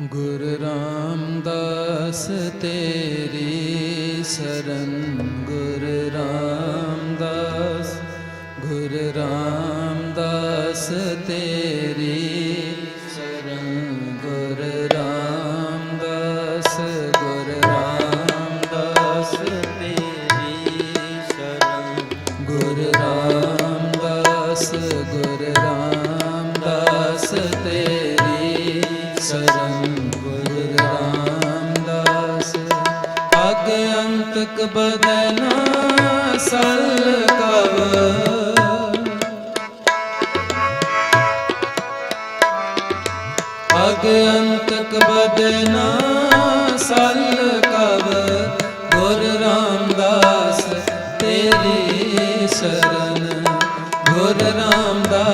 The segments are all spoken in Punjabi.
ਗੁਰ ਰਾਮਦਾਸ ਤੇਰੀ ਸਰਨ। ਗੁਰ ਰਾਮਦਾਸ ਗੁਰ ਰਾਮਦਾਸ ਤੇਰੀ ਆਦ ਅੰਤਕ ਬਦਨਾ ਸਲ ਕਵ। ਆਦ ਅੰਤਕ ਬਦਨਾ ਸਲ ਕਵ। ਗੁਰ ਰਾਮਦਾਸ ਤੇਰੇ ਸਰਨ। ਗੁਰ ਰਾਮਦਾਸ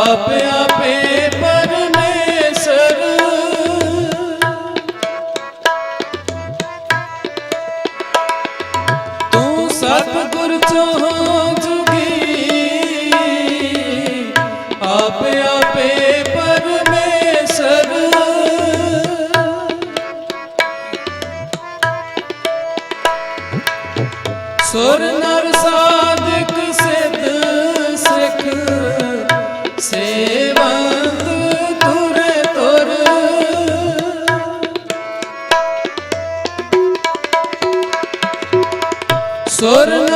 ਆਪ ਆਪੇ Sor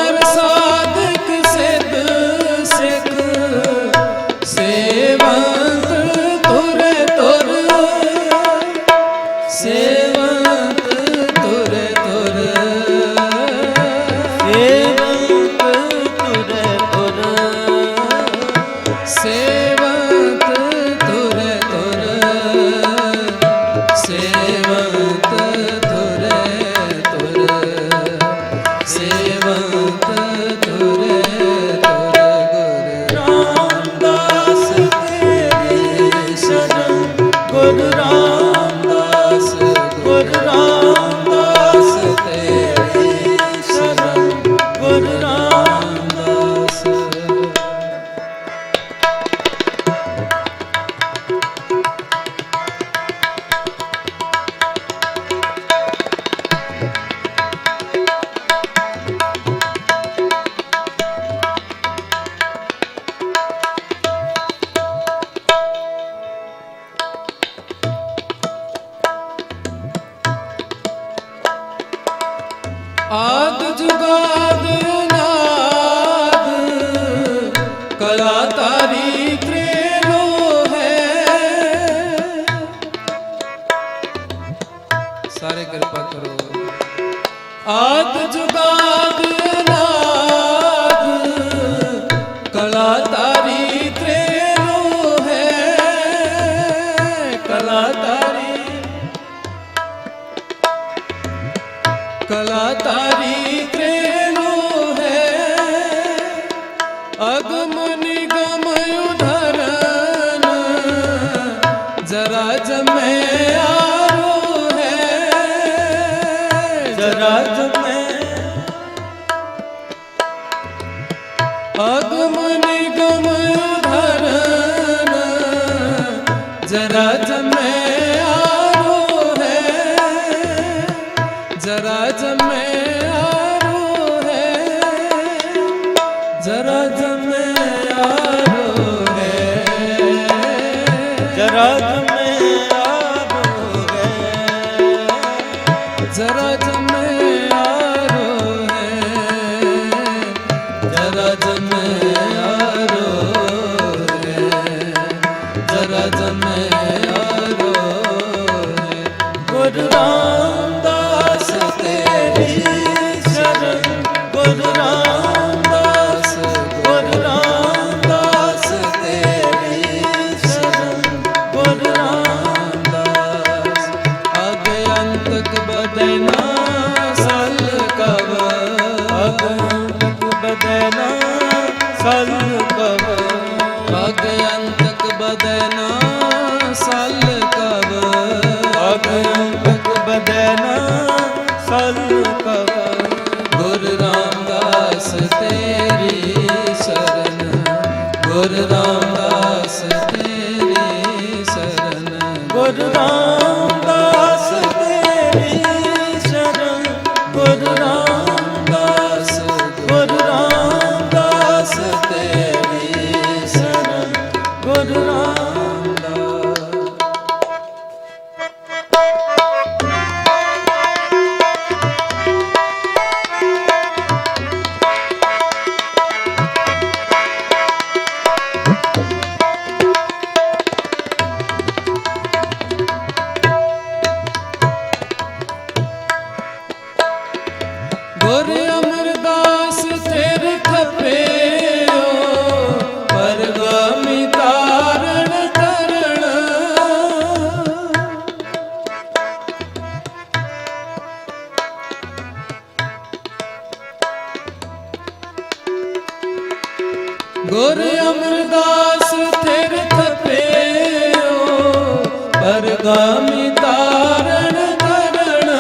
राज में अगम निगम धरन जरा जम आरो है जरा जम ਸਲ ਕਵ ਅਗ ਅੰਤਕ ਬਦਨਾ ਸਲ ਕਵ ਅਗ ਅੰਤਕ ਬਦਨਾ ਸਲ ਕਵ ਗੁਰ ਰਾਮਦਾਸ ਤੇਰੀ ਸਰਨ, ਗੁਰ ਰਾਮਦਾਸ ਤੇਰੀ ਸਰਨ। ਗੁਰ ਰਾਮ ਗੁਰ ਅਮਰਦਾਸ ਤੇਰੇ ਖਪਿਓ ਪਰਗਾਮੀ ਤਾਰਨ ਕਰਣ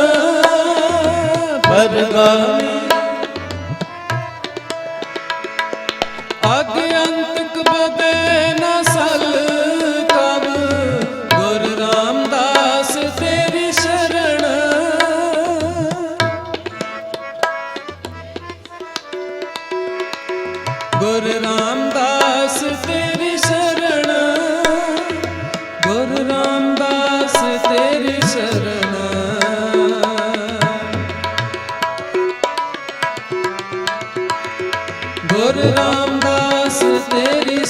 ਪਰਗਾਮੀ। ਅਗ ਅੰਤਕ ਬਦੇ ਨ ਸਲ ਕਬ, ਗੁਰ ਰਾਮਦਾਸ ਤੇਰੀ ਸ਼ਰਣ ਗੁਰ ਰਾਮ ਗੁਰ ਰਾਮਦਾਸ ਤੇਰੀ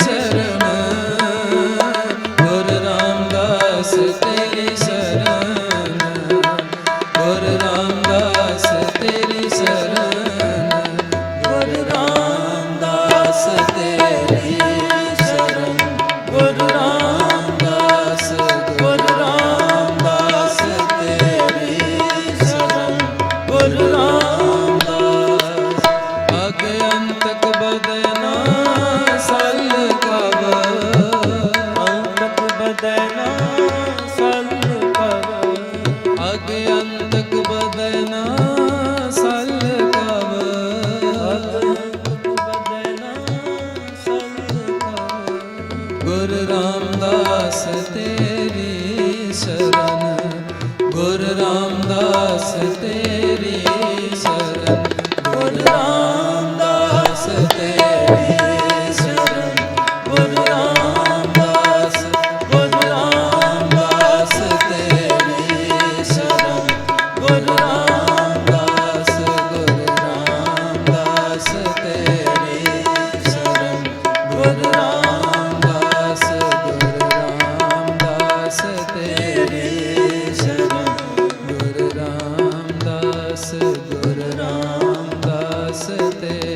ਬਦਨਾ ਸਲ ਕਵ। ਬਦਨਾ ਸਲ ਕਵ ਕਵ। ਗੁਰ ਰਾਮਦਾਸ ਤੇਰੀ ਸ਼ਰਨ। ਗੁਰ ਰਾਮਦਾਸ ਤੇਰੀ ਸ਼ਰਨ। ਗੁਰ ਰਾਮਦਾਸ ਤੇਰੀ ਗੁਰ ਰਾਮਦਾਸ ਤੇ